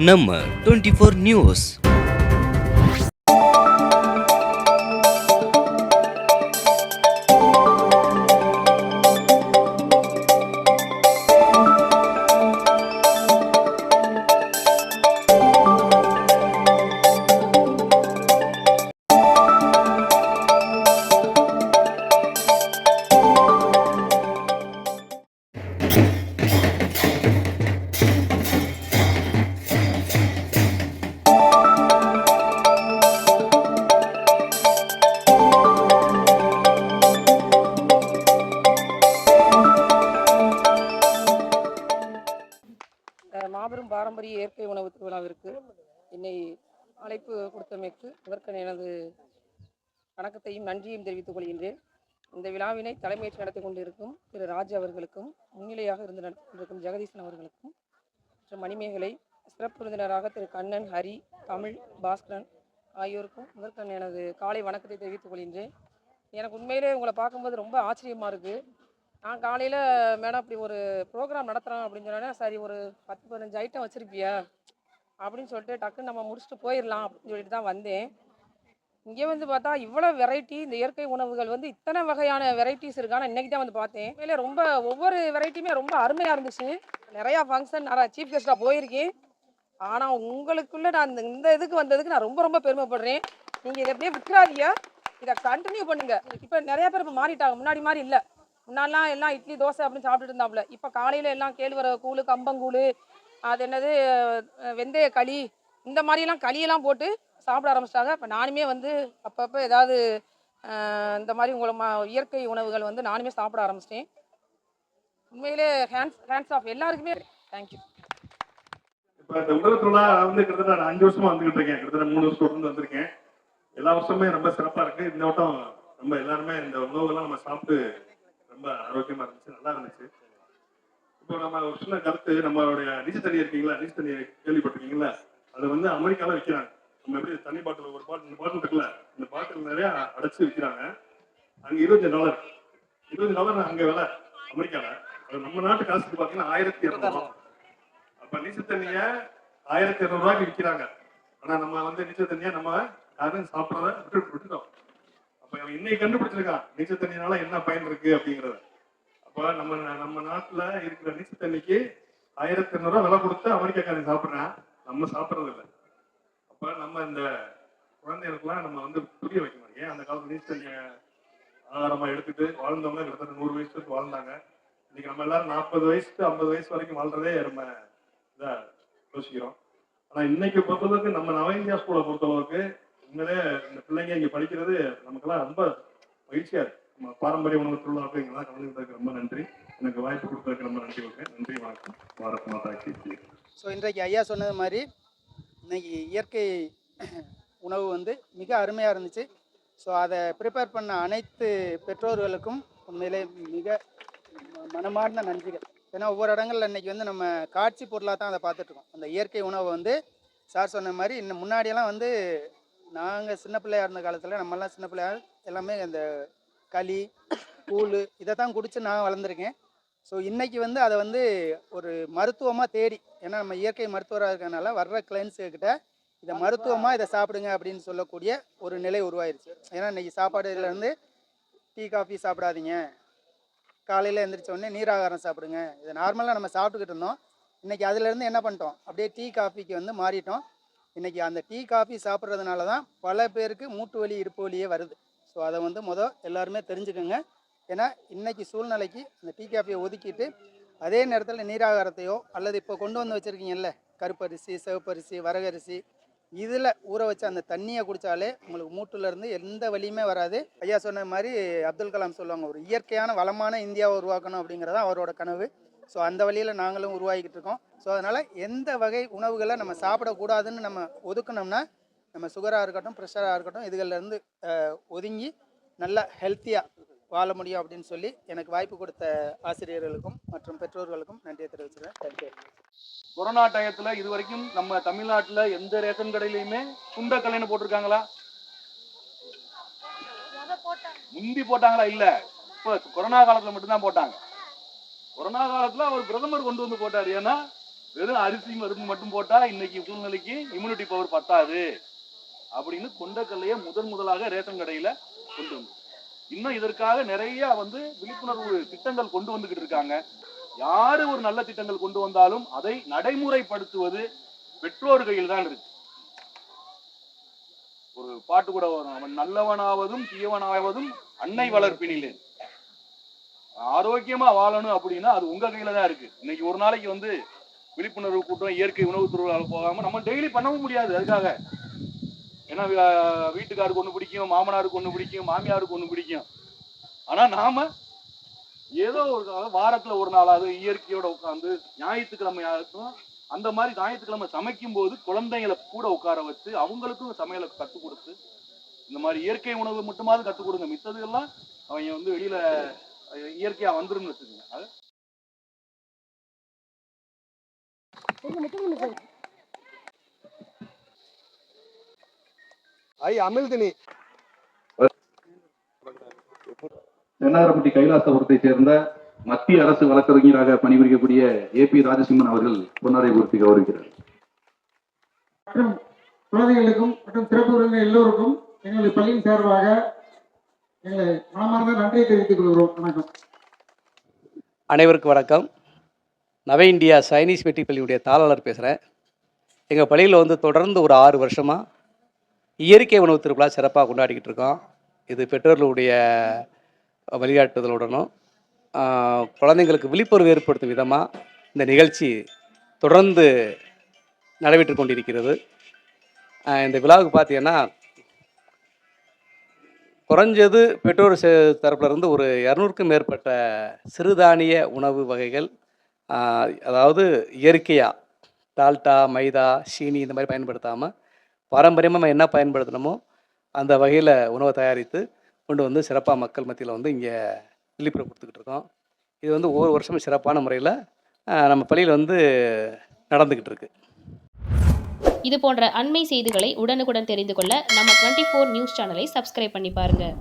நம்ம twenty four news பாரம்பரிய இயற்கை உணவு திருவிழாவிற்கு என்னை அழைப்பு கொடுத்தமைக்கு இதற்கு எனது வணக்கத்தையும் நன்றியும் தெரிவித்துக் கொள்கின்றேன். இந்த விழாவினை தலைமையேற்று நடத்தி கொண்டிருக்கும் திரு ராஜ் அவர்களுக்கும் முன்னிலையாக இருந்து நடத்தி கொண்டிருக்கும் ஜெகதீசன் அவர்களுக்கும் மற்றும் மணிமேகலை சிறப்பு விருந்தினராக திரு கண்ணன் ஹரி தமிழ் பாஸ்கரன் ஆகியோருக்கும் முதற்கண் எனது காலை வணக்கத்தை தெரிவித்துக் கொள்கின்றேன். எனக்கு உண்மையிலே உங்களை பார்க்கும்போது ரொம்ப ஆச்சரியமாக இருக்குது நான் காலையில் மேடம் இப்படி ஒரு ப்ரோக்ராம் நடத்துகிறோம் அப்படின்னு சொன்னோன்னே சரி ஒரு பத்து பதினஞ்சு ஐட்டம் வச்சுருப்பியா? அப்படின்னு சொல்லிட்டு டக்குன்னு நம்ம முடிச்சுட்டு போயிடலாம் அப்படின்னு சொல்லிட்டு தான் வந்தேன். இங்கே வந்து பார்த்தா இவ்வளோ வெரைட்டி இந்த இயற்கை உணவுகள் வந்து இத்தனை வகையான வெரைட்டிஸ் இருக்கான இன்றைக்கி தான் வந்து பார்த்தேன். உண்மையிலே ரொம்ப ஒவ்வொரு வெரைட்டியுமே ரொம்ப அருமையாக இருந்துச்சு. நிறையா ஃபங்க்ஷன் நிறையா சீஃப் கெஸ்ட்டாக போயிருக்கேன். ஆனால் உங்களுக்குள்ளே நான் இந்த இந்த இதுக்கு வந்ததுக்கு நான் ரொம்ப ரொம்ப பெருமைப்படுறேன். நீங்கள் இதை எப்படியே விற்கிறாதியா இதை கண்டினியூ பண்ணுங்கள் இப்போ நிறையா பேர் இப்போ மாறிட்டாங்க. முன்னாடி மாதிரி இல்லை. முன்னாடிலாம் எல்லாம் இட்லி தோசை அப்படின்னு சாப்பிட்டுட்டு இருந்தாப்புல. இப்போ காலையில் எல்லாம் கேழ்வரகு கூழ் கம்பங்கூழ் அது என்னது வெந்தய களி இந்த மாதிரிலாம் களியெல்லாம் போட்டு சாப்பிட ஆரம்பிச்சிட்டாங்க. இப்போ நானுமே வந்து அப்பப்போ ஏதாவது இந்த மாதிரி உங்களை மா இயற்கை உணவுகள் வந்து நானுமே சாப்பிட ஆரம்பிச்சிட்டேன். உண்மையிலே ஹேண்ட்ஸ் ஹேண்ட்ஸ் ஆஃப் எல்லாருக்குமே தேங்க்யூ இப்போ இந்த உணவு வந்து கிட்டத்தட்ட நான் அஞ்சு வருஷமா வந்துகிட்டு இருக்கேன். கிட்டத்தட்ட மூணு வருஷம் தொடர்ந்து வந்திருக்கேன். எல்லா வருஷமே ரொம்ப சிறப்பா இருக்கு. இந்த வட்டம் ரொம்ப எல்லாருமே இந்த உணவுகள்லாம் நம்ம சாப்பிட்டு ரொம்ப ஆரோக்கியமா இருந்துச்சு நல்லா இருந்துச்சு. இப்போ நம்ம ஒரு சின்ன கருத்து நம்மளுடைய நீச்சல் தண்ணி இருக்கீங்களா? நீச்சல் தண்ணி கேள்விப்பட்டிருக்கீங்களா? அதை வந்து அமெரிக்கால விற்கிறாங்க நம்ம எப்படி தண்ணி பாட்டில் ஒரு பாட்டில் இந்த பாட்டில் இருக்குல்ல இந்த பாட்டில் நிறைய அடைச்சு விற்கிறாங்க அங்க இருபத்தஞ்சு டாலர். இருபது டாலர் அங்க விலை அமெரிக்கால. அது நம்ம நாட்டு காசுக்கு பாத்தீங்கன்னா ஆயிரத்தி இரநூறுவா அப்ப நீச்சல் தண்ணிய ஆயிரத்தி இருநூறு ரூபாய்க்கு விற்கிறாங்க ஆனா நம்ம வந்து நீச்சல் தண்ணிய நம்ம யாரும் சாப்பிடறத விட்டு விட்டுட்டோம். அப்ப அவன் இன்னைக்கு கண்டுபிடிச்சிருக்கான் நீச்சல் தண்ணினால என்ன பயன் இருக்கு அப்படிங்கறத. அப்ப நம்ம நம்ம நாட்டுல இருக்கிற நீச்சல் தண்ணிக்கு ஆயிரத்தி இருநூறு விலை கொடுத்து அமெரிக்காக்காரன் சாப்பிடுறான். நம்ம சாப்பிட்றது இல்லை. அப்ப நம்ம இந்த குழந்தைகளுக்குலாம் நம்ம வந்து புரிய வைக்கணும் ஏன் அந்த காலத்துல நீச்சல் தண்ணிய ஆதாரமா எடுத்துட்டு வாழ்ந்தவங்க கிட்டத்தட்ட நூறு வயசுக்கு வாழ்ந்தாங்க. இன்னைக்கு நம்ம எல்லாரும் நாற்பது வயசு ஐம்பது வயசு வரைக்கும் வாழ்றதே நம்ம இதா யோசிக்கிறோம். ஆனா இன்னைக்கு பொறுத்தளவுக்கு நம்ம நவ இந்தியா ஸ்கூலை பொறுத்தளவுக்கு உண்மையிலே இந்த பிள்ளைங்க இங்க படிக்கிறது நமக்கெல்லாம் ரொம்ப மகிழ்ச்சியா இருக்கு. நம்ம பாரம்பரிய உணவு திருவிழா இங்கெல்லாம் கலந்துக்கிறதுக்கு ரொம்ப நன்றி. எனக்கு வாய்ப்பு கொடுத்ததுக்கு ரொம்ப நன்றி வைக்கிறேன் நன்றி வணக்கம். பாரத் மாதா கீர்த்தி ஸோ இன்றைக்கு ஐயா சொன்னது மாதிரி இன்னைக்கு இயற்கை உணவு வந்து மிக அருமையாக இருந்துச்சு. ஸோ அதை ப்ரிப்பேர் பண்ண அனைத்து பெற்றோர்களுக்கும் உண்மையிலே மிக மனமார்ந்த நன்றிகள். ஏன்னா ஒவ்வொரு இடங்களில் இன்றைக்கி வந்து நம்ம காட்சி பொருளாக தான் அதை பார்த்துட்ருக்கோம் அந்த இயற்கை உணவை வந்து சார் சொன்ன மாதிரி இன்னும் முன்னாடியெல்லாம் வந்து நாங்கள் சின்ன பிள்ளையா இருந்த காலத்தில் நம்மலாம் சின்ன பிள்ளையா எல்லாமே அந்த களி கூழ் இதை தான் குடிச்சு நான் வளர்ந்துருக்கேன். ஸோ இன்னைக்கு வந்து அதை வந்து ஒரு மருத்துவமாக தேடி ஏன்னா நம்ம இயற்கை மருத்துவராக இருக்கறனால வர்ற கிளைண்ட்ஸு கிட்ட இதை மருத்துவமாக இதை சாப்பிடுங்க அப்படின்னு சொல்லக்கூடிய ஒரு நிலை உருவாயிருச்சு. ஏன்னா இன்னைக்கு சாப்பாடுலேருந்து டீ காஃபி சாப்பிடாதீங்க. காலையில் எந்திரிச்ச உடனே நீராகாரம் சாப்பிடுங்க. இதை நார்மலாக நம்ம சாப்பிட்டுக்கிட்டு இருந்தோம். இன்னைக்கு அதுலேருந்து என்ன பண்ணிட்டோம்? அப்படியே டீ காஃபிக்கு வந்து மாறிட்டோம். இன்றைக்கி அந்த டீ காஃபி சாப்பிட்றதுனால தான் பல பேருக்கு மூட்டு வலி இருப்பு வலியே வருது. ஸோ அதை வந்து மொதல் எல்லாருமே தெரிஞ்சுக்கோங்க. ஏன்னா இன்றைக்கி சூழ்நிலைக்கு அந்த டீ காஃபியை ஒதுக்கிட்டு அதே நேரத்தில் நீராகாரத்தையோ அல்லது இப்போ கொண்டு வந்து வச்சுருக்கீங்கல்ல கருப்பரிசி சிவப்பரிசி வரகரிசி இதில் ஊற வச்ச அந்த தண்ணியை குடித்தாலே உங்களுக்கு மூட்டுலேருந்து எந்த வலியுமே வராது. ஐயா சொன்ன மாதிரி அப்துல் கலாம் சொல்லுவாங்க ஒரு இயற்கையான வளமான இந்தியாவை உருவாக்கணும் அப்படிங்கிறது அவரோட கனவு. ஸோ அந்த வழியில் நாங்களும் உருவாகிக்கிட்டு இருக்கோம். ஸோ அதனால் எந்த வகை உணவுகளை நம்ம சாப்பிடக்கூடாதுன்னு நம்ம ஒதுக்குனோம்னா நம்ம சுகராக இருக்கட்டும் ப்ரெஷராக இருக்கட்டும் இதுகள்லேருந்து ஒதுங்கி நல்லா ஹெல்த்தியாக வாழ முடியும் அப்படின்னு சொல்லி எனக்கு வாய்ப்பு கொடுத்த ஆசிரியர்களுக்கும் மற்றும் பெற்றோர்களுக்கும் நன்றியை தெரிவிச்சுக்கிறேன். தேங்க்யூ கொரோனா டயத்தில் இது வரைக்கும் நம்ம தமிழ்நாட்டில் எந்த ரேஷன் கடையிலயுமே சுண்டக்கல்லைன்னு போட்டிருக்காங்களா? முந்தி போட்டாங்களா? இல்லை. இப்போ கொரோனா காலத்தில் மட்டும்தான் போட்டாங்க. கொரோனா காலத்துல அவர் பிரதமர் கொண்டு வந்து போட்டாரு. ஏன்னா வெறும் அரிசி மருந்து மட்டும் போட்டா இன்னைக்கு சூழ்நிலைக்கு இம்யூனிட்டி பவர் பத்தாது. அப்படின்னு கொண்டக்கல்லைய முதன் முதலாக ரேஷன் கடையில கொண்டு வந்து இன்னும் இதற்காக நிறைய வந்து விழிப்புணர்வு திட்டங்கள் கொண்டு வந்துகிட்டு இருக்காங்க. யாரு ஒரு நல்ல திட்டங்கள் கொண்டு வந்தாலும் அதை நடைமுறைப்படுத்துவது பெற்றோர் கையில் தான் இருக்கு. ஒரு பாட்டு கூட வரும். அவன் நல்லவனாவதும் தீயவனாவதும் அன்னை வளர்ப்பினிலே. ஆரோக்கியமா வாழணும் அப்படின்னா அது உங்க கையில தான் இருக்கு. இன்னைக்கு ஒரு நாளைக்கு வந்து விழிப்புணர்வு கூட்டம் இயற்கை உணவு திருவிழாவில் போகாம நம்ம டெய்லி பண்ணவும் முடியாது அதுக்காக. ஏன்னா வீட்டுக்காருக்கு ஒண்ணு பிடிக்கும் மாமனாருக்கு ஒண்ணு பிடிக்கும் மாமியாருக்கு ஒண்ணு பிடிக்கும். ஆனா நாம ஏதோ ஒரு வாரத்துல ஒரு நாளாவது இயற்கையோட உட்காந்து ஞாயிற்றுக்கிழமையாகட்டும் அந்த மாதிரி ஞாயிற்றுக்கிழமை சமைக்கும் போது குழந்தைங்களை கூட உட்கார வச்சு அவங்களுக்கும் சமையலை கற்றுக் கொடுத்து இந்த மாதிரி இயற்கை உணவு மட்டுமாவது கற்றுக் கொடுங்க. மித்தது எல்லாம் அவங்க வந்து வெளியில இயற்கையா வந்துருன்னு வச்சுக்கோங்க. அது ஐ அமிழ்தினி. தென்னாரப்பட்டி கைலாசபுரத்தை சேர்ந்த மத்திய அரசு வழக்கறிஞராக பணிபுரியக்கூடிய ஏ பி ராஜசிம்மன் அவர்கள் பொன்னாரை பூர்த்தி கௌரவிக்கிறார். மற்றும் குழந்தைகளுக்கும் மற்றும் சிறப்பு எல்லோருக்கும் எங்களது பள்ளியின் சார்பாக அனைவருக்கும் வணக்கம். நவ இந்தியா சைனீஸ் மெட்ரிக் பள்ளியுடைய தாளாளர் பேசுகிறேன் எங்கள் பள்ளியில் வந்து தொடர்ந்து ஒரு ஆறு வருஷமாக இயற்கை உணவு திருவிழா சிறப்பாக கொண்டாடிக்கிட்டு இருக்கோம். இது பெற்றோர்களுடைய வழிகாட்டுதலுடனும் குழந்தைங்களுக்கு விழிப்புணர்வு ஏற்படுத்தும் விதமாக இந்த நிகழ்ச்சி தொடர்ந்து நடைபெற்று கொண்டிருக்கிறது. இந்த விழாவுக்கு பார்த்தீங்கன்னா குறைஞ்சது பெற்றோர் சே- தரப்புல இருந்து ஒரு இரநூறுக்கும் மேற்பட்ட சிறுதானிய உணவு வகைகள் அதாவது இயற்கையாக டால்டா மைதா சீனி இந்த மாதிரி பயன்படுத்தாமல் பாரம்பரியமாக நம்ம என்ன பயன்படுத்தணுமோ அந்த வகையில் உணவை தயாரித்து கொண்டு வந்து சிறப்பாக மக்கள் மத்தியில் வந்து இங்கே விழிப்புணர்வு கொடுத்துக்கிட்டு இருக்கோம். இது வந்து ஒவ்வொரு வருஷமும் சிறப்பான முறையில் நம்ம பள்ளியில் வந்து நடந்துக்கிட்டு இருக்குது இது போன்ற அண்மை செய்திகளை உடனுக்குடன் தெரிந்து கொள்ள நம்ம டுவெண்ட்டி ஃபோர் நியூஸ் சேனலை சப்ஸ்கிரைப் பண்ணி பாருங்கள்